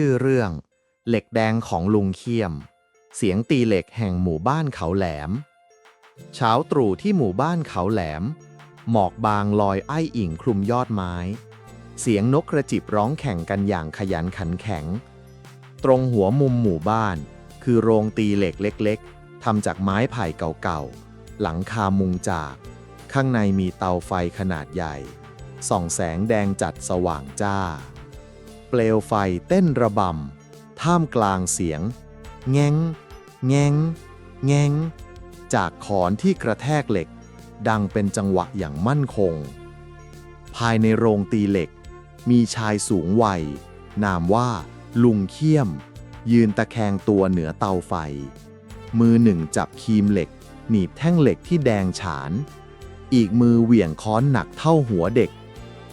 ชื่อเรื่อง เหล็กแดงของลุงเขี้ยม เสียงตีเหล็กแห่งหมู่บ้านเขาแหลม เช้าตรู่ที่หมู่บ้านเขาแหลม หมอกบางลอยไอ้อิ่งคลุมยอดไม้ เสียงนกกระจิบร้องแข่งกันอย่างขยันขันแข็ง ตรงหัวมุมหมู่บ้าน คือโรงตีเหล็กเล็ก ๆทำจากไม้ไผ่เก่าๆ หลังคามุงจาก ข้างในมีเตาไฟขนาดใหญ่ส่องแสงแดงจัดสว่างจ้า เปลวไฟเต้นระบำ ท่ามกลางเสียง แง้ง แง้ง แง้ง จากขอนที่กระแทกเหล็ก ดังเป็นจังหวะอย่างมั่นคง ภายในโรงตีเหล็ก มีชายสูงวัย นามว่า ลุงเขี้ยม ยืนตะแคงตัวเหนือเตาไฟ มือหนึ่งจับคีมเหล็ก หนีบแท่งเหล็กที่แดงฉาน อีกมือเหวี่ยงค้อนหนักเท่าหัวเด็ก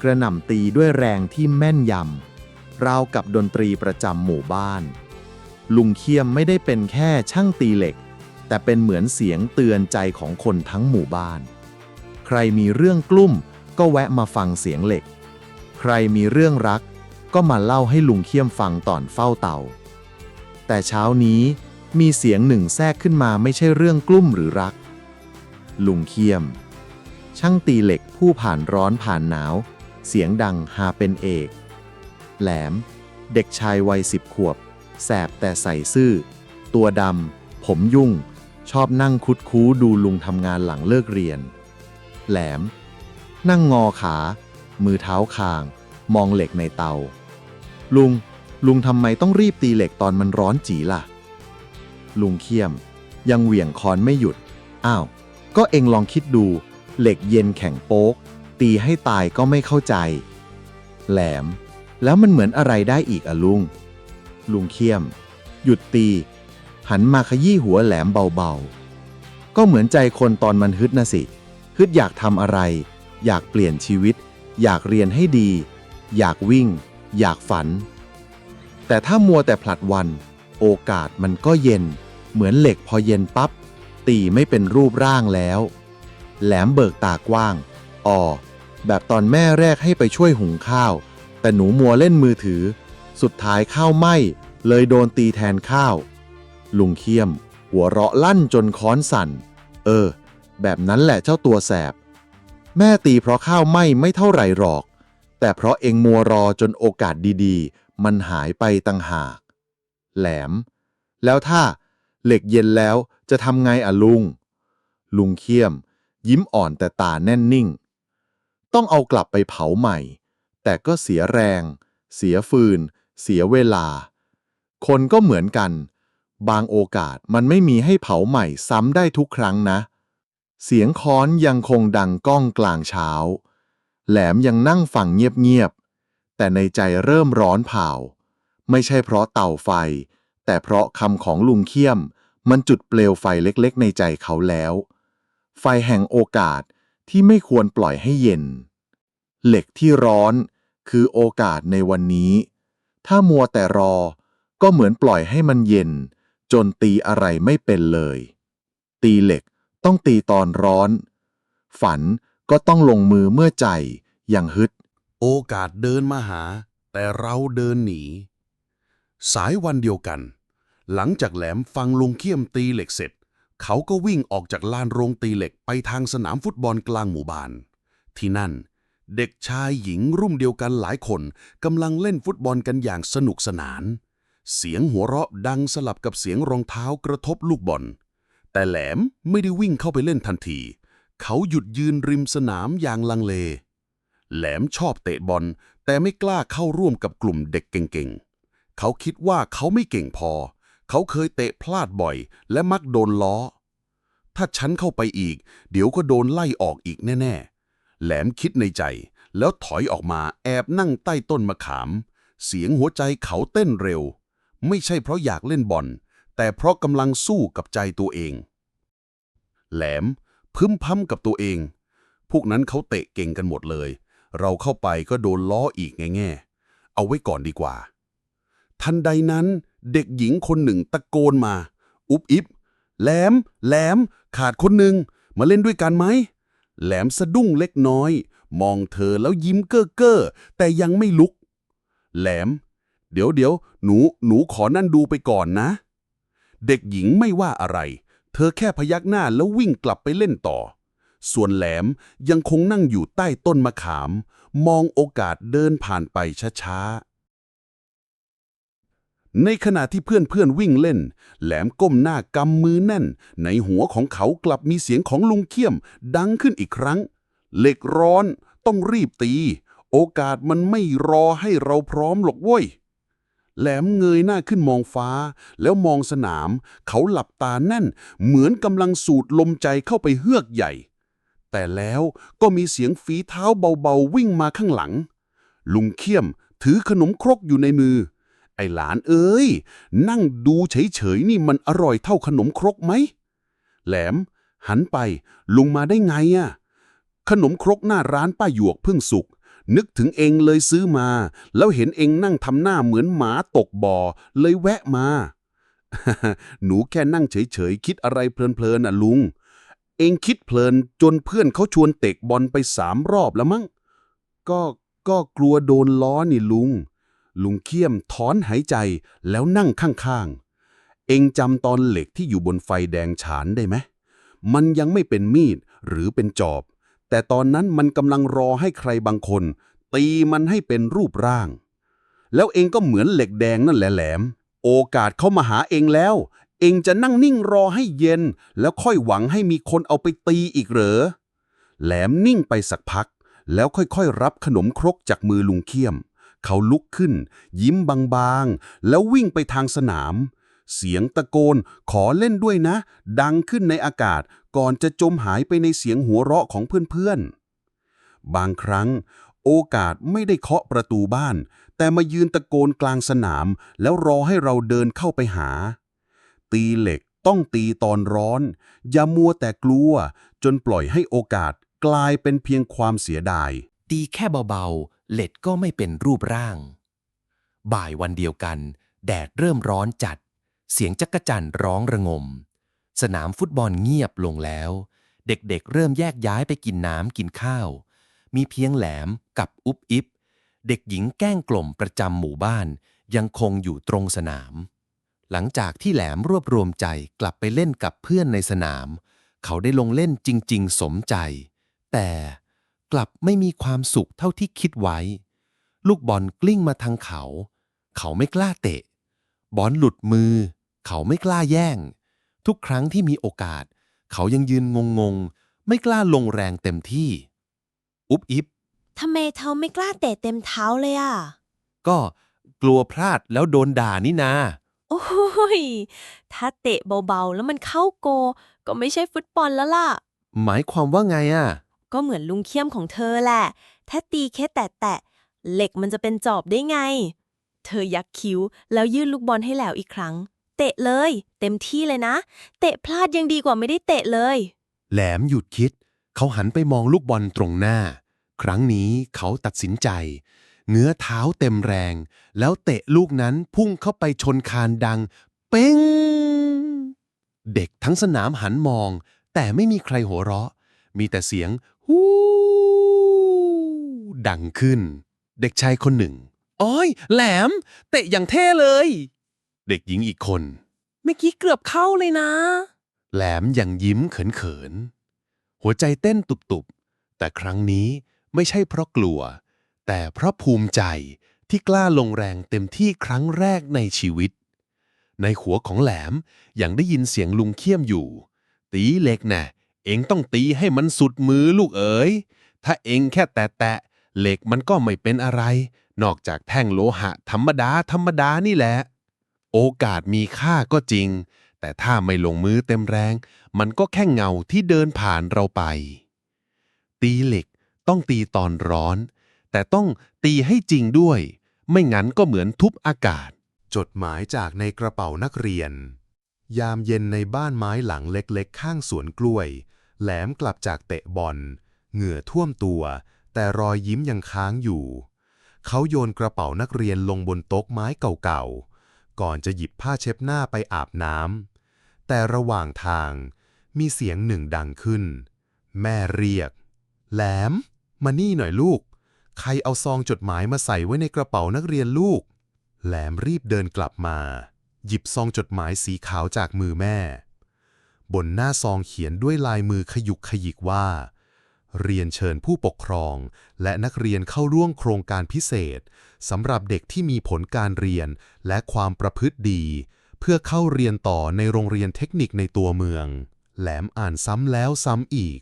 กระหน่ำตีด้วยแรงที่แม่นยำ ราวกับดนตรีประจำหมู่บ้าน ลุงเขี้ยมไม่ได้เป็นแค่ช่างตีเหล็ก แต่เป็นเหมือนเสียงเตือนใจของคนทั้งหมู่บ้าน ใครมีเรื่องกลุ้มก็แวะมาฟังเสียงเหล็ก ใครมีเรื่องรัก ก็มาเล่าให้ลุงเขี้ยมฟังตอนเฝ้าเตา แต่เช้านี้มีเสียงหนึ่งแทรกขึ้นมาไม่ใช่เรื่องกลุ้มหรือรัก ลุงเขี้ยม ช่างตีเหล็กผู้ผ่านร้อนผ่านหนาว เสียงดังหาเป็นเอก แหลม เด็กชายวัยสิบขวบ แสบแต่ใส่ซื่อ ตัวดำ ผมยุ่ง ชอบนั่งคุดคู้ดูลุงทำงานหลังเลิกเรียน แหลม นั่งงอขา มือเท้าคาง มองเหล็กในเตา ลุง ลุงทำไมต้องรีบตีเหล็กตอนมันร้อนจีล่ะ ลุงเขี้ยม ยังเหวี่ยงคอนไม่หยุด อ้าว ก็เองลองคิดดู เหล็กเย็นแข็งโป๊ก ตีให้ตายก็ไม่เข้าใจ แหลม แล้วมันเหมือนอะไรได้อีกอะลุง ลุงเขี้ยม หยุดตี หันมาขยี้หัวแหลมเบาๆ ก็เหมือนใจคนตอนมันฮึดนะสิ ฮึดอยากทำอะไร อยากเปลี่ยนชีวิต อยากเรียนให้ดี อยากวิ่ง อยากฝัน แต่ถ้ามัวแต่ผลัดวัน โอกาสมันก็เย็น เหมือนเหล็กพอเย็นปับ๊บตีไม่เป็นรูปร่างแล้ว แหลมเบิกตากว้างอ๋อแบบตอนแม่แรกให้ไปช่วยหุงข้าว แต่หนูมัวเล่นมือถือ สุดท้ายข้าวไหม้เลยโดนตีแทนข้าว ลุงเขี้ยม หัวเราะลั่นจนค้อนสั่น เออ แบบนั้นแหละเจ้าตัวแสบ แม่ตีเพราะข้าวไหม้ไม่เท่าไหร่หรอก แต่เพราะเองมัวรอจนโอกาสดีๆ มันหายไปตั้งหาก แหลม แล้วถ้าเหล็กเย็นแล้วจะทำไงอะลุง ลุงเขี้ยม ยิ้มอ่อนแต่ตาแน่นนิ่ง ต้องเอากลับไปเผาใหม่ แต่ก็เสียแรง เสียฟืน เสียเวลา คนก็เหมือนกัน บางโอกาสมันไม่มีให้เผาใหม่ซ้ำได้ทุกครั้งนะ เสียงค้อนยังคงดังก้องกลางเช้า แหลมยังนั่งฟังเงียบๆ แต่ในใจเริ่มร้อนเผา ไม่ใช่เพราะเต่าไฟ แต่เพราะคำของลุงเขี้ยม มันจุดเปลวไฟเล็กๆ ในใจเขาแล้ว ไฟแห่งโอกาสที่ไม่ควรปล่อยให้เย็น เหล็กที่ร้อน คือโอกาสในวันนี้ ถ้ามัวแต่รอ ก็เหมือนปล่อยให้มันเย็น จนตีอะไรไม่เป็นเลย ตีเหล็กต้องตีตอนร้อน ฝันก็ต้องลงมือเมื่อใจอย่างฮึด โอกาสเดินมาหา แต่เราเดินหนี สายวันเดียวกัน หลังจากแหลมฟังลุงเขี้ยมตีเหล็กเสร็จ เขาก็วิ่งออกจากลานโรงตีเหล็กไปทางสนามฟุตบอลกลางหมู่บ้าน ที่นั่น เด็กชายหญิงรุ่มเดียวกันหลายคนกำลังเล่นฟุตบอลกันอย่างสนุกสนาน เสียงหัวเราะดังสลับกับเสียงรองเท้ากระทบลูกบอล แต่แหลมไม่ได้วิ่งเข้าไปเล่นทันที เขาหยุดยืนริมสนามอย่างลังเล แหลมชอบเตะบอล แต่ไม่กล้าเข้าร่วมกับกลุ่มเด็กเก่งๆ เขาคิดว่าเขาไม่เก่งพอ เขาเคยเตะพลาดบ่อย และมักโดนล้อ ถ้าฉันเข้าไปอีก เดี๋ยวก็โดนไล่ออกอีกแน่ๆ แหลมคิดในใจ แล้วถอยออกมาแอบนั่งใต้ต้นมะขาม เสียงหัวใจเขาเต้นเร็ว ไม่ใช่เพราะอยากเล่นบอล แต่เพราะกำลังสู้กับใจตัวเอง แหลมพึมพำกับตัวเอง พวกนั้นเขาเตะเก่งกันหมดเลย เราเข้าไปก็โดนล้ออีกแง่ๆเอาไว้ก่อนดีกว่า ทันใดนั้นเด็กหญิงคนหนึ่งตะโกนมา อุบอิบแหลม แหลม ขาดคนหนึ่งมาเล่นด้วยกันไหม แหลมสะดุ้งเล็กน้อย มองเธอแล้วยิ้มเก้อเก้อแต่ยังไม่ลุก แหลม เดี๋ยวเดี๋ยวหนู หนูขอนั่นดูไปก่อนนะ เด็กหญิงไม่ว่าอะไร เธอแค่พยักหน้าแล้ววิ่งกลับไปเล่นต่อ ส่วนแหลมยังคงนั่งอยู่ใต้ต้นมะขาม มองโอกาสเดินผ่านไปช้าๆ ในขณะที่เพื่อนๆวิ่งเล่น แหลมก้มหน้ากำมือแน่น ในหัวของเขากลับมีเสียงของลุงเขี้ยม ดังขึ้นอีกครั้ง เหล็กร้อนต้องรีบตี โอกาสมันไม่รอให้เราพร้อมหรอกเว้ย แหลมเงยหน้าขึ้นมองฟ้า แล้วมองสนาม เขาหลับตาแน่น เหมือนกำลังสูดลมใจเข้าไปเฮือกใหญ่ แต่แล้วก็มีเสียงฝีเท้าเบาๆวิ่งมาข้างหลัง ลุงเขี้ยมถือขนมครกอยู่ในมือ ไอ้หลานเอ้ย นั่งดูเฉยๆนี่มันอร่อยเท่าขนมครกไหม แหลม หันไป ลุงมาได้ไงอะขนมครกหน้าร้านป้าหยวกเพิ่งสุก นึกถึงเองเลยซื้อมา แล้วเห็นเองนั่งทำหน้าเหมือนหมาตกบ่อ เลยแวะมา หนูแค่นั่งเฉยๆ คิดอะไรเพลินๆน่ะลุง เองคิดเพลินจนเพื่อนเขาชวนเตะบอลไปสามรอบแล้วมั้ง ก็ก็กลัวโดนล้อนี่ลุง ลุงเขี้ยมถอนหายใจแล้วนั่งข้างๆ เองจำตอนเหล็กที่อยู่บนไฟแดงฉานได้ไหม มันยังไม่เป็นมีดหรือเป็นจอบ แต่ตอนนั้นมันกำลังรอให้ใครบางคน ตีมันให้เป็นรูปร่าง แล้วเองก็เหมือนเหล็กแดงนั่นแหละแหลม โอกาสเข้ามาหาเองแล้ว เองจะนั่งนิ่งรอให้เย็น แล้วค่อยหวังให้มีคนเอาไปตีอีกเหรอ แหลมนิ่งไปสักพัก แล้วค่อยๆรับขนมครกจากมือลุงเขี้ยม เขาลุกขึ้น ยิ้มบางๆ แล้ววิ่งไปทางสนาม เสียงตะโกนขอเล่นด้วยนะ ดังขึ้นในอากาศก่อนจะจมหายไปในเสียงหัวเราะของเพื่อนๆ บางครั้ง โอกาสไม่ได้เคาะประตูบ้าน แต่มายืนตะโกนกลางสนาม แล้วรอให้เราเดินเข้าไปหา ตีเหล็กต้องตีตอนร้อน อย่ามัวแต่กลัว จนปล่อยให้โอกาสกลายเป็นเพียงความเสียดาย ตีแค่เบาๆ เล็ดก็ไม่เป็นรูปร่าง บ่ายวันเดียวกัน แดดเริ่มร้อนจัด เสียงจักจั่นร้องระงม สนามฟุตบอลเงียบลงแล้ว เด็กๆเริ่มแยกย้ายไปกินน้ำกินข้าว มีเพียงแหลมกับอุบอิบ เด็กหญิงแกล้งกล่มประจำหมู่บ้าน ยังคงอยู่ตรงสนาม หลังจากที่แหลมรวบรวมใจกลับไปเล่นกับเพื่อนในสนาม เขาได้ลงเล่นจริง ๆ สมใจ แต่ กลับไม่มีความสุขเท่าที่คิดไว้ ลูกบอลกลิ้งมาทางเขา เขาไม่กล้าเตะ บอลหลุดมือ เขาไม่กล้าแย่ง ทุกครั้งที่มีโอกาส เขายังยืนงงๆ ไม่กล้าลงแรงเต็มที่ อุบอิบทำไมเธอไม่กล้าเตะเต็มเท้าเลยอะ ก็กลัวพลาดแล้วโดนด่านี่นา โอ้ย ถ้าเตะเบาๆ แล้วมันเข้าโก ก็ไม่ใช่ฟุตบอลแล้วล่ะ หมายความว่าไงอะ ก็เหมือนลุงเขียมของเธอแหละ ถ้าตีแค่แตะๆเหล็กมันจะเป็นจอบได้ไง เธอยักคิ้วแล้วยื่นลูกบอลให้แล้วอีกครั้ง เตะเลย เต็มที่เลยนะ เตะพลาดยังดีกว่าไม่ได้เตะเลย แหลมหยุดคิด เขาหันไปมองลูกบอลตรงหน้า ครั้งนี้เขาตัดสินใจ เงื้อเท้าเต็มแรง แล้วเตะลูกนั้นพุ่งเข้าไปชนคานดัง เป้ง เด็กทั้งสนามหันมอง แต่ไม่มีใครหัวเราะ มีแต่เสียง ฮู้ดังขึ้น เด็กชายคนหนึ่ง อ้อย แหลม เตะอย่างเท่เลย เด็กหญิงอีกคน เมื่อกี้เกือบเข้าเลยนะ แหลมยังยิ้มเขินๆ หัวใจเต้นตุบๆ แต่ครั้งนี้ไม่ใช่เพราะกลัว แต่เพราะภูมิใจที่กล้าลงแรงเต็มที่ครั้งแรกในชีวิต ในหัวของแหลมยังได้ยินเสียงลุงเคี่ยมอยู่ ตีเหล็กน่ะ เองต้องตีให้มันสุดมือลูกเอ๋ย ถ้าเองแค่แตะๆเหล็กมันก็ไม่เป็นอะไร นอกจากแท่งโลหะธรรมดาธรรมดานี่แหละ โอกาสมีค่าก็จริง แต่ถ้าไม่ลงมือเต็มแรง มันก็แค่เงาที่เดินผ่านเราไป ตีเหล็กต้องตีตอนร้อน แต่ต้องตีให้จริงด้วย ไม่งั้นก็เหมือนทุบอากาศ จดหมายจากในกระเป๋านักเรียน ยามเย็นในบ้านไม้หลังเล็กๆ ข้างสวนกล้วย แหลมกลับจากเตะบอล เหงื่อท่วมตัว แต่รอยยิ้มยังค้างอยู่ เขาโยนกระเป๋านักเรียนลงบนโต๊ะไม้เก่าๆ ก่อนจะหยิบผ้าเช็ดหน้าไปอาบน้ำ แต่ระหว่างทางมีเสียงหนึ่งดังขึ้น แม่เรียก แหลม มานี่หน่อยลูก ใครเอาซองจดหมายมาใส่ไว้ในกระเป๋านักเรียนลูก แหลมรีบเดินกลับมา หยิบซองจดหมายสีขาวจากมือแม่ บนหน้าซองเขียนด้วยลายมือขยุกขยิกว่า เรียนเชิญผู้ปกครอง และนักเรียนเข้าร่วมโครงการพิเศษสำหรับเด็กที่มีผลการเรียนและความประพฤติดี เพื่อเข้าเรียนต่อในโรงเรียนเทคนิคในตัวเมือง แหลมอ่านซ้ำแล้วซ้ำอีก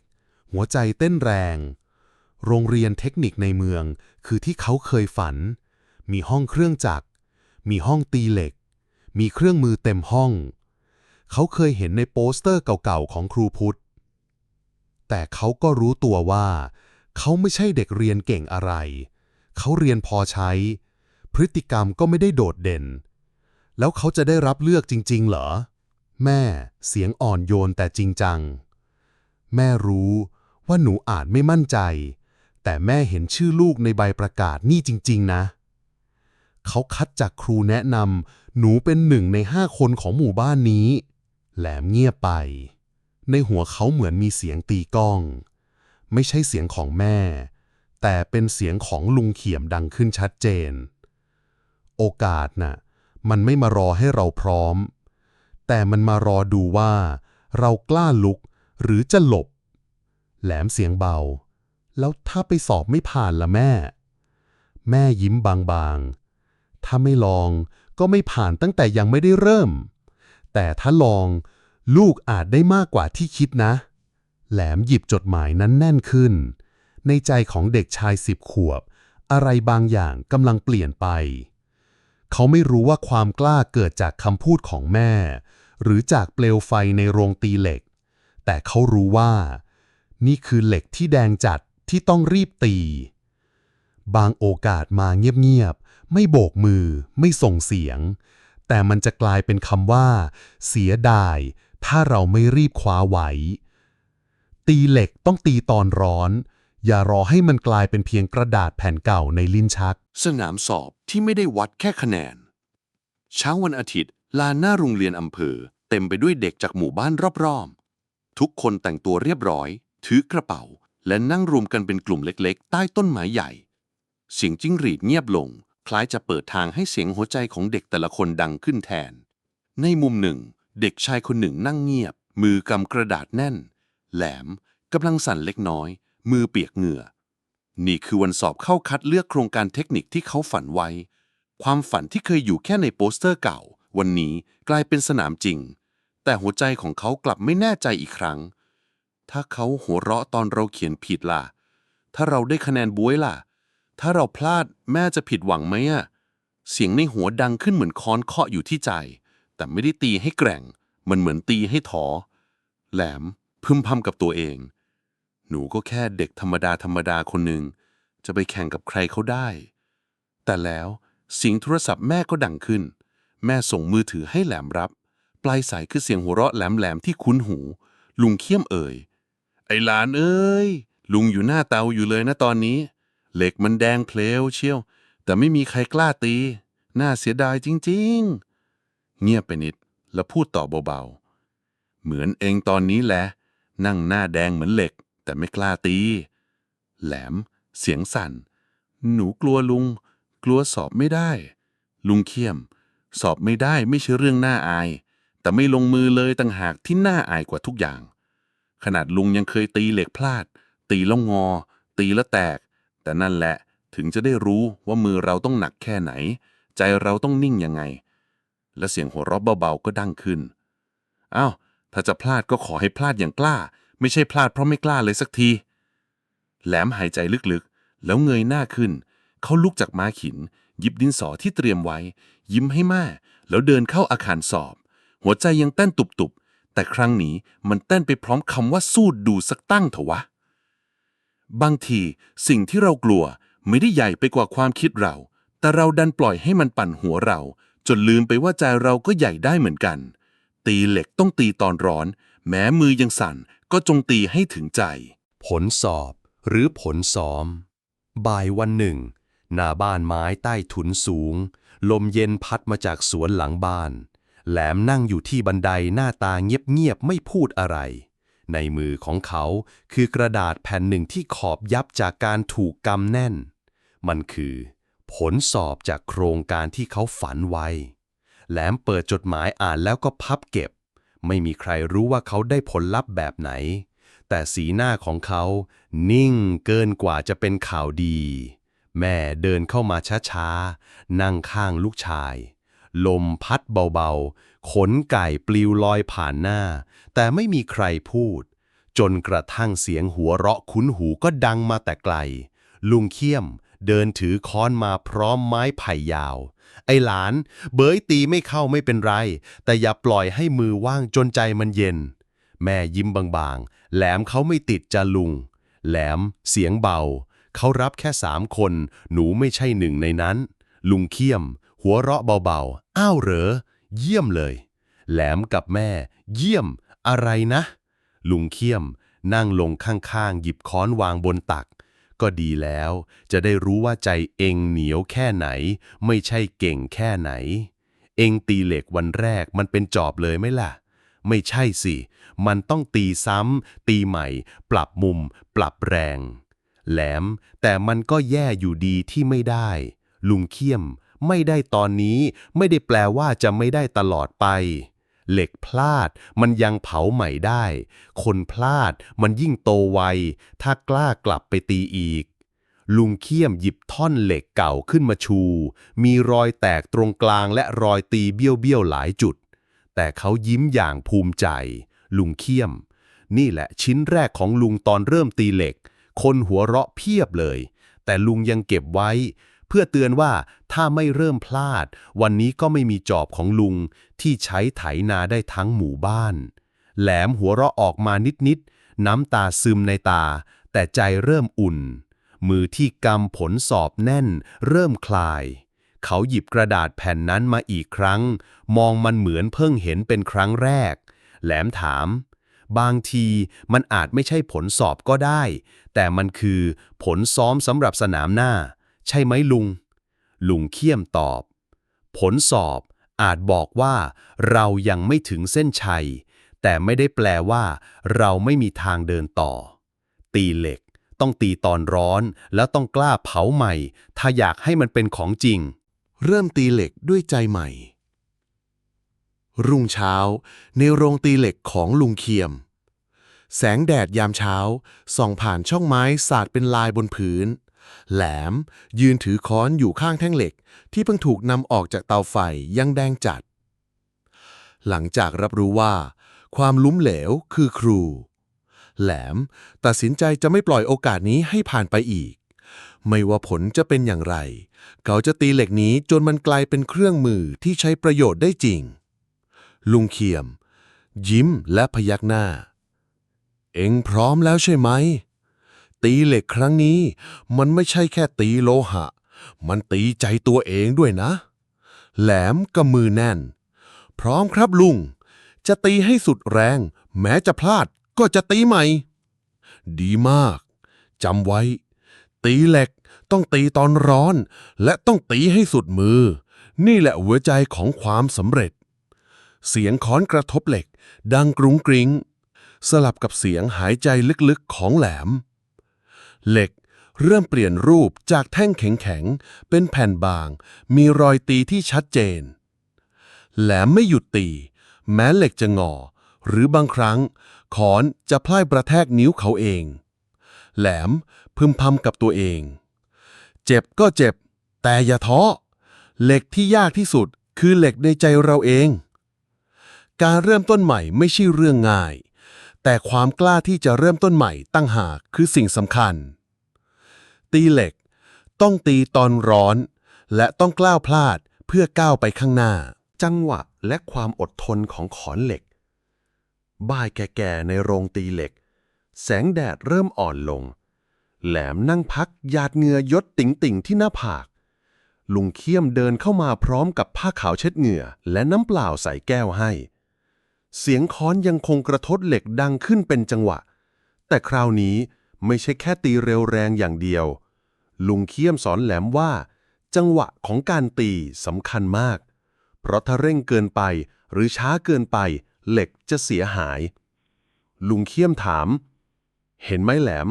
หัวใจเต้นแรง โรงเรียนเทคนิคในเมือง คือที่เขาเคยฝัน มีห้องเครื่องจักร มีห้องตีเหล็ก มีเครื่องมือเต็มห้อง เขาเคยเห็นในโปสเตอร์เก่าๆของครูพุทธ แต่เขาก็รู้ตัวว่า เขาไม่ใช่เด็กเรียนเก่งอะไร เขาเรียนพอใช้ พฤติกรรมก็ไม่ได้โดดเด่น แล้วเขาจะได้รับเลือกจริง ๆ เหรอ แม่เสียงอ่อนโยนแต่จริงจัง แม่รู้ว่าหนูอาจไม่มั่นใจ แต่แม่เห็นชื่อลูกในใบประกาศนี่จริง ๆ นะเขาคัดจากครูแนะนำหนูเป็นหนึ่งในห้าคนของหมู่บ้านนี้ แหลมเงียบไป ในหัวเขาเหมือนมีเสียงตีก้อง ไม่ใช่เสียงของแม่ แต่เป็นเสียงของลุงเขียมดังขึ้นชัดเจน โอกาสน่ะ มันไม่มารอให้เราพร้อม แต่มันมารอดูว่า เรากล้าลุกหรือจะหลบ แหลมเสียงเบา แล้วถ้าไปสอบไม่ผ่านล่ะแม่ แม่ยิ้มบางๆ ถ้าไม่ลองก็ไม่ผ่านตั้งแต่ยังไม่ได้เริ่ม แต่ถ้าลองลูกอาจได้มากกว่าที่คิดนะ แหลมหยิบจดหมายนั้นแน่นขึ้น ในใจของเด็กชายสิบขวบ อะไรบางอย่างกำลังเปลี่ยนไป เขาไม่รู้ว่าความกล้าเกิดจากคำพูดของแม่ หรือจากเปลวไฟในโรงตีเหล็ก แต่เขารู้ว่า นี่คือเหล็กที่แดงจัดที่ต้องรีบตี บางโอกาสมาเงียบๆไม่โบกมือ ไม่ส่งเสียง แต่มันจะกลายเป็นคำว่า เสียดาย ถ้าเราไม่รีบคว้าไว้ ตีเหล็กต้องตีตอนร้อน อย่ารอให้มันกลายเป็นเพียงกระดาษแผ่นเก่าในลิ้นชัก สนามสอบที่ไม่ได้วัดแค่คะแนน เช้าวันอาทิตย์ ลานหน้าโรงเรียนอำเภอ เต็มไปด้วยเด็กจากหมู่บ้านรอบๆ ทุกคนแต่งตัวเรียบร้อย ถือกระเป๋า และนั่งรวมกันเป็นกลุ่มเล็ก ๆ ใต้ต้นไม้ใหญ่ เสียงจิ้งหรีดเงียบลง คล้ายจะเปิดทางให้เสียงหัวใจของเด็กแต่ละคนดังขึ้นแทน ในมุมหนึ่ง เด็กชายคนหนึ่งนั่งเงียบ มือกำกระดาษแน่น แหลมกำลังสั่นเล็กน้อย มือเปียกเหงื่อ นี่คือวันสอบเข้าคัดเลือกโครงการเทคนิคที่เขาฝันไว้ ความฝันที่เคยอยู่แค่ในโปสเตอร์เก่า วันนี้กลายเป็นสนามจริง แต่หัวใจของเขากลับไม่แน่ใจอีกครั้ง ถ้าเขาหัวเราะตอนเราเขียนผิดล่ะ ถ้าเราได้คะแนนบวยล่ะ ถ้าเราพลาดแม่จะผิดหวังไหมอะเสียงในหัวดังขึ้นเหมือนค้อนเคาะอยู่ที่ใจ แต่ไม่ได้ตีให้แกร่ง มันเหมือนตีให้ถอแหลมพึมพำกับตัวเอง หนูก็แค่เด็กธรรมดาธรรมดาคนหนึ่งจะไปแข่งกับใครเขาได้ แต่แล้วเสียงโทรศัพท์แม่ก็ดังขึ้น แม่ส่งมือถือให้แหลมรับ ปลายสายคือเสียงหัวเราะแหลมๆที่คุ้นหู ลุงเขี้ยมเอ่ย ไอ้หลานเอ้ย ลุงอยู่หน้าเตาอยู่เลยนะตอนนี้ เหล็กมันแดงเพลวเชียว แต่ไม่มีใครกล้าตี น่าเสียดายจริง ๆ เงียบไปนิด แล้วพูดต่อเบาๆ เหมือนเองตอนนี้แหละ นั่งหน้าแดงเหมือนเหล็ก แต่ไม่กล้าตี แหลม เสียงสั่น หนูกลัวลุง กลัวสอบไม่ได้ ลุงเขี้ยม สอบไม่ได้ไม่ใช่เรื่องน่าอาย แต่ไม่ลงมือเลยต่างหากที่น่าอายกว่าทุกอย่าง ขนาดลุงยังเคยตีเหล็กพลาด ตีแล้วงอ ตีแล้วแตก แต่นั่นแหละถึงจะได้รู้ว่ามือเราต้องหนักแค่ไหน ใจเราต้องนิ่งยังไง และเสียงหัวเราะเบาๆก็ดังขึ้นอ้าวถ้าจะพลาดก็ขอให้พลาดอย่างกล้า ไม่ใช่พลาดเพราะไม่กล้าเลยสักที แหลมหายใจลึกๆ แล้วเงยหน้าขึ้น เขาลุกจากม้าขิน หยิบดินสอที่เตรียมไว้ ยิ้มให้แม่แล้วเดินเข้าอาคารสอบ หัวใจยังเต้นตุบๆ แต่ครั้งนี้มันเต้นไปพร้อมคำว่าสู้ดูสักตั้งเถอะวะ บางทีสิ่งที่เรากลัวไม่ได้ใหญ่ไปกว่าความคิดเรา แต่เราดันปล่อยให้มันปั่นหัวเรา จนลืมไปว่าใจเราก็ใหญ่ได้เหมือนกัน ตีเหล็กต้องตีตอนร้อน แม้มือยังสั่นก็จงตีให้ถึงใจ ผลสอบหรือผลซ้อม บ่ายวันหนึ่ง หน้าบ้านไม้ใต้ถุนสูง ลมเย็นพัดมาจากสวนหลังบ้าน แหลมนั่งอยู่ที่บันไดหน้าตาเงียบๆไม่พูดอะไร ในมือของเขาคือกระดาษแผ่นหนึ่งที่ขอบยับจากการถูกกำแน่น มันคือ ผลสอบจากโครงการที่เขาฝันไว้ แหลมเปิดจดหมายอ่านแล้วก็พับเก็บ ไม่มีใครรู้ว่าเขาได้ผลลัพธ์แบบไหน แต่สีหน้าของเขานิ่งเกินกว่าจะเป็นข่าวดี แม่เดินเข้ามาช้าๆ นั่งข้างลูกชาย ลมพัดเบาๆ ขนไก่ปลิวลอยผ่านหน้า แต่ไม่มีใครพูด จนกระทั่งเสียงหัวเราะคุ้นหูก็ดังมาแต่ไกล ลุงเขี้ยมเดินถือค้อนมาพร้อมไม้ไผ่ยาว ไอ้หลาน เบยตีไม่เข้าไม่เป็นไร แต่อย่าปล่อยให้มือว่างจนใจมันเย็น แม่ยิ้มบางๆ แหลมเขาไม่ติดจะลุง แหลม เสียงเบา เขารับแค่สามคน หนูไม่ใช่หนึ่งในนั้น ลุงเขี้ยม หัวเราะเบาๆ อ้าวเหรอ เยี่ยมเลย แหลมกับแม่ เยี่ยม อะไรนะ ลุงเขี้ยม นั่งลงข้างๆ หยิบค้อนวางบนตัก ก็ดีแล้ว จะได้รู้ว่าใจเองเหนียวแค่ไหน ไม่ใช่เก่งแค่ไหน เองตีเหล็กวันแรกมันเป็นจอบเลยไหมล่ะ ไม่ใช่สิ มันต้องตีซ้ำ ตีใหม่ ปรับมุม ปรับแรง แหลม แต่มันก็แย่อยู่ดีที่ไม่ได้ ลุงเขี้ยม ไม่ได้ตอนนี้ ไม่ได้แปลว่าจะไม่ได้ตลอดไป เหล็กพลาด มันยังเผาใหม่ได้ คนพลาด มันยิ่งโตไว ถ้ากล้ากลับไปตีอีก ลุงเขี้ยมหยิบท่อนเหล็กเก่าขึ้นมาชู มีรอยแตกตรงกลางและรอยตีเบี้ยวๆหลายจุด แต่เขายิ้มอย่างภูมิใจ ลุงเขี้ยม นี่แหละชิ้นแรกของลุงตอนเริ่มตีเหล็ก คนหัวเราะเพียบเลย แต่ลุงยังเก็บไว้ พื่อเตือนว่าถ้าไม่เริ่มพลาด วันนี้ก็ไม่มีจอบของลุง ที่ใช้ไถนาได้ทั้งหมู่บ้าน แหลมหัวเราะออกมานิดๆ น้ำตาซึมในตา แต่ใจเริ่มอุ่น มือที่กำผลสอบแน่น เริ่มคลาย เขาหยิบกระดาษแผ่นนั้นมาอีกครั้ง มองมันเหมือนเพิ่งเห็นเป็นครั้งแรก แหลมถามบางทีมันอาจไม่ใช่ผลสอบก็ได้ แต่มันคือผลซ้อมสำหรับสนามหน้า ใช่ไหมลุง ลุงเขี้ยมตอบ ผลสอบอาจบอกว่าเรายังไม่ถึงเส้นชัย แต่ไม่ได้แปลว่าเราไม่มีทางเดินต่อ ตีเหล็กต้องตีตอนร้อนแล้วต้องกล้าเผาใหม่ ถ้าอยากให้มันเป็นของจริง เริ่มตีเหล็กด้วยใจใหม่ รุ่งเช้า ในโรงตีเหล็กของลุงเคียม แสงแดดยามเช้าส่องผ่านช่องไม้สาดเป็นลายบนผืน แหลม ยืนถือค้อนอยู่ข้างแท่งเหล็ก ที่เพิ่งถูกนำออกจากเตาไฟยังแดงจัด หลังจากรับรู้ว่า ความลุ้มเหลวคือครู แหลมตัดสินใจจะไม่ปล่อยโอกาสนี้ให้ผ่านไปอีก ไม่ว่าผลจะเป็นอย่างไร เขาจะตีเหล็กนี้จนมันกลายเป็นเครื่องมือที่ใช้ประโยชน์ได้จริง ลุงเขียม ยิ้มและพยักหน้า เอ็งพร้อมแล้วใช่ไหม ตีเหล็กครั้งนี้ มันไม่ใช่แค่ตีโลหะ มันตีใจตัวเองด้วยนะ แหลมกับมือแน่น พร้อมครับลุง จะตีให้สุดแรง แม้จะพลาดก็จะตีใหม่ ดีมากจำไว้ ตีเหล็กต้องตีตอนร้อน และต้องตีให้สุดมือ นี่แหละหัวใจของความสำเร็จ เสียงค้อนกระทบเหล็ก ดังกรุงกริงสลับกับเสียงหายใจลึกๆของแหลม เหล็ก เริ่มเปลี่ยนรูปจากแท่งแข็งๆ เป็นแผ่นบาง มีรอยตีที่ชัดเจน แหลมไม่หยุดตี แม้เหล็กจะงอ หรือบางครั้งขอนจะพลายประแทกนิ้วเขาเอง แหลมพึมพำกับตัวเอง เจ็บก็เจ็บ แต่อย่าท้อ เหล็กที่ยากที่สุดคือเหล็กในใจเราเอง การเริ่มต้นใหม่ไม่ใช่เรื่องง่าย แต่ความกล้าที่จะเริ่มต้นใหม่ตั้งหากคือสิ่งสำคัญ ตีเหล็ก ต้องตีตอนร้อน และต้องกล้าวพลาดเพื่อก้าวไปข้างหน้า จังหวะและความอดทนของขอนเหล็ก บ่ายแก่ๆในโรงตีเหล็ก แสงแดดเริ่มอ่อนลง แหลมนั่งพักหยาดเหงื่อยดติ่งๆที่หน้าผาก ลุงเขี้ยมเดินเข้ามาพร้อมกับผ้าขาวเช็ดเหงื่อ และน้ำเปล่าใส่แก้วให้ เสียงค้อนยังคงกระทบเหล็กดังขึ้นเป็นจังหวะ แต่คราวนี้ไม่ใช่แค่ตีเร็วแรงอย่างเดียว ลุงเขี้ยมสอนแหลมว่า จังหวะของการตีสำคัญมาก เพราะถ้าเร่งเกินไปหรือช้าเกินไป เหล็กจะเสียหาย ลุงเขี้ยมถาม เห็นไหมแหลม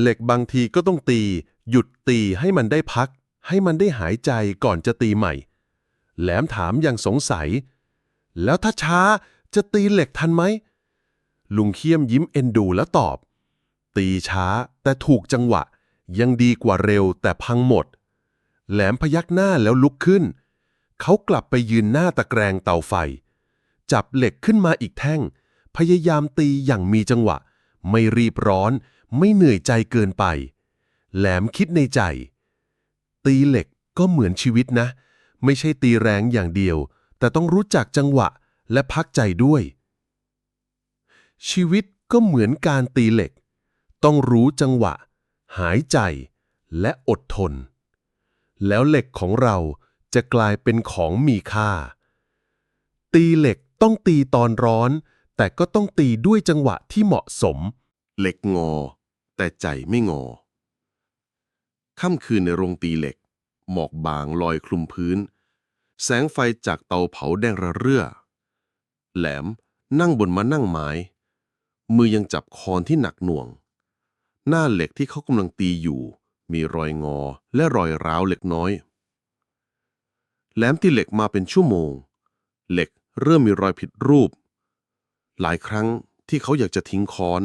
เหล็กบางทีก็ต้องตี หยุดตีให้มันได้พัก ให้มันได้หายใจก่อนจะตีใหม่ แหลมถามอย่างสงสัย แล้วถ้าช้า จะตีเหล็กทันไหม ลุงเขี้ยมยิ้มเอ็นดูแล้วตอบ ตีช้าแต่ถูกจังหวะ ยังดีกว่าเร็วแต่พังหมด แหลมพยักหน้าแล้วลุกขึ้น เขากลับไปยืนหน้าตะแกรงเตาไฟ จับเหล็กขึ้นมาอีกแท่ง พยายามตีอย่างมีจังหวะ ไม่รีบร้อน ไม่เหนื่อยใจเกินไป แหลมคิดในใจ ตีเหล็กก็เหมือนชีวิตนะ ไม่ใช่ตีแรงอย่างเดียว แต่ต้องรู้จักจังหวะ และพักใจด้วย ชีวิตก็เหมือนการตีเหล็ก ต้องรู้จังหวะ หายใจและอดทน แล้วเหล็กของเราจะกลายเป็นของมีค่า ตีเหล็กต้องตีตอนร้อน แต่ก็ต้องตีด้วยจังหวะที่เหมาะสม เหล็กงอ แต่ใจไม่งอ ค่ำคืนในโรงตีเหล็ก หมอกบางลอยคลุมพื้น แสงไฟจากเตาเผาแดงระเรื่อ แหลม นั่งบนมานั่งไม้ มือยังจับคอนที่หนักหน่วง หน้าเหล็กที่เขากำลังตีอยู่ มีรอยงอและรอยร้าวเล็กน้อย แหลมตีเหล็กมาเป็นชั่วโมง เหล็กเริ่มมีรอยผิดรูป หลายครั้งที่เขาอยากจะทิ้งค้อน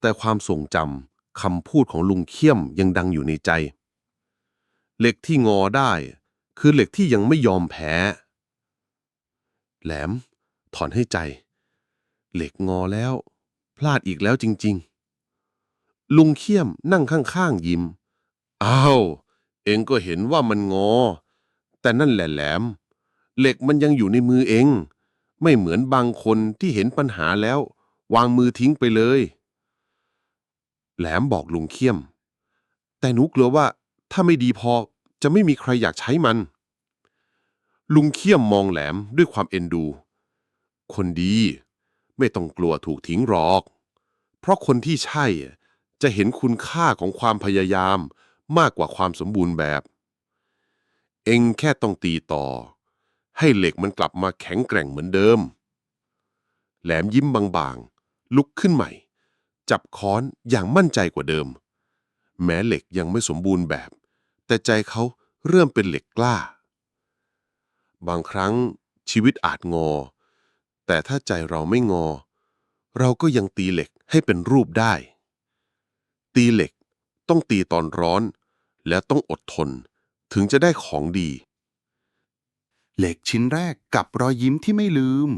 แต่ความทรงจำคำพูดของลุงเขี้ยมยังดังอยู่ในใจ เหล็กที่งอได้ คือเหล็กที่ยังไม่ยอมแพ้ แหลม ถอนให้ใจ เหล็กงอแล้ว พลาดอีกแล้วจริง ๆ ลุงเขี้ยมนั่งข้างๆยิ้มอ้าวเองก็เห็นว่ามันงอ แต่นั่นแหละแหลม เหล็กมันยังอยู่ในมือเอง ไม่เหมือนบางคนที่เห็นปัญหาแล้ว วางมือทิ้งไปเลย แหลมบอกลุงเขี้ยม แต่หนูกลัวว่าถ้าไม่ดีพอจะไม่มีใครอยากใช้มัน ลุงเขี้ยมมองแหลมด้วยความเอ็นดู คนดี ไม่ต้องกลัวถูกทิ้งหรอก เพราะคนที่ใช่จะเห็นคุณค่าของความพยายามมากกว่าความสมบูรณ์แบบ เองแค่ต้องตีต่อ ให้เหล็กมันกลับมาแข็งแกร่งเหมือนเดิม แหลมยิ้มบางๆ ลุกขึ้นใหม่ จับค้อนอย่างมั่นใจกว่าเดิม แม้เหล็กยังไม่สมบูรณ์แบบ แต่ใจเขาเริ่มเป็นเหล็กกล้า บางครั้งชีวิตอาจงอ แต่ถ้าใจเราไม่งอ เราก็ยังตีเหล็กให้เป็นรูปได้ ตีเหล็กต้องตีตอนร้อน และต้องอดทนถึงจะได้ของดี เหล็กชิ้นแรกกับรอยยิ้มที่ไม่ลืม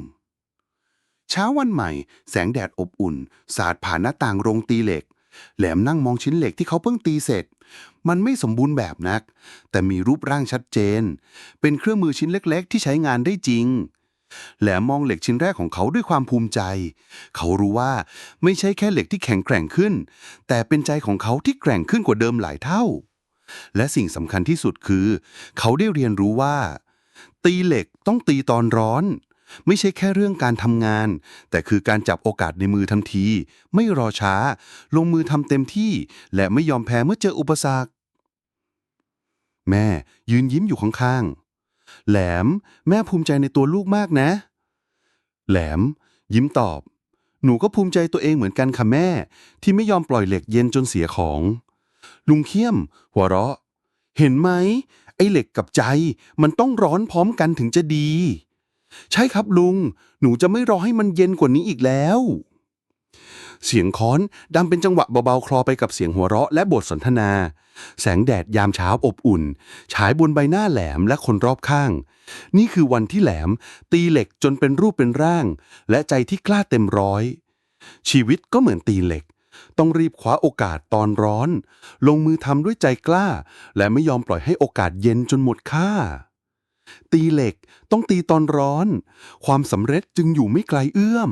เช้าวันใหม่ แสงแดดอบอุ่น สาดผ่านหน้าต่างโรงตีเหล็ก แหลมนั่งมองชิ้นเหล็กที่เขาเพิ่งตีเสร็จ มันไม่สมบูรณ์แบบนัก แต่มีรูปร่างชัดเจน เป็นเครื่องมือชิ้นเล็ก ๆ ที่ใช้งานได้จริง แหลมมองเหล็กชิ้นแรกของเขาด้วยความภูมิใจ เขารู้ว่าไม่ใช่แค่เหล็กที่แข็งแกร่งขึ้น แต่เป็นใจของเขาที่แกร่งขึ้นกว่าเดิมหลายเท่า และสิ่งสำคัญที่สุดคือ เขาได้เรียนรู้ว่า ตีเหล็กต้องตีตอนร้อน ไม่ใช่แค่เรื่องการทำงาน แต่คือการจับโอกาสในมือทันที ไม่รอช้า ลงมือทำเต็มที่ และไม่ยอมแพ้เมื่อเจออุปสรรค แม่ยืนยิ้มอยู่ข้างๆ แหลม แม่ภูมิใจในตัวลูกมากนะ แหลม ยิ้มตอบ หนูก็ภูมิใจตัวเองเหมือนกันค่ะแม่ ที่ไม่ยอมปล่อยเหล็กเย็นจนเสียของ ลุงเขี้ยม หัวเราะ เห็นไหม ไอ้เหล็กกับใจ มันต้องร้อนพร้อมกันถึงจะดี ใช่ครับลุง หนูจะไม่รอให้มันเย็นกว่านี้อีกแล้ว เสียงค้อนดังเป็นจังหวะเบาๆ คลอไปกับเสียงหัวเราะและบทสนทนา แสงแดดยามเช้าอบอุ่น ฉายบนใบหน้าแหลมและคนรอบข้าง นี่คือวันที่แหลม ตีเหล็กจนเป็นรูปเป็นร่าง และใจที่กล้าเต็มร้อย ชีวิตก็เหมือนตีเหล็ก ต้องรีบคว้าโอกาสตอนร้อน ลงมือทำด้วยใจกล้า และไม่ยอมปล่อยให้โอกาสเย็นจนหมดค่าตีเหล็กต้องตีตอนร้อน ความสำเร็จจึงอยู่ไม่ไกลเอื้อม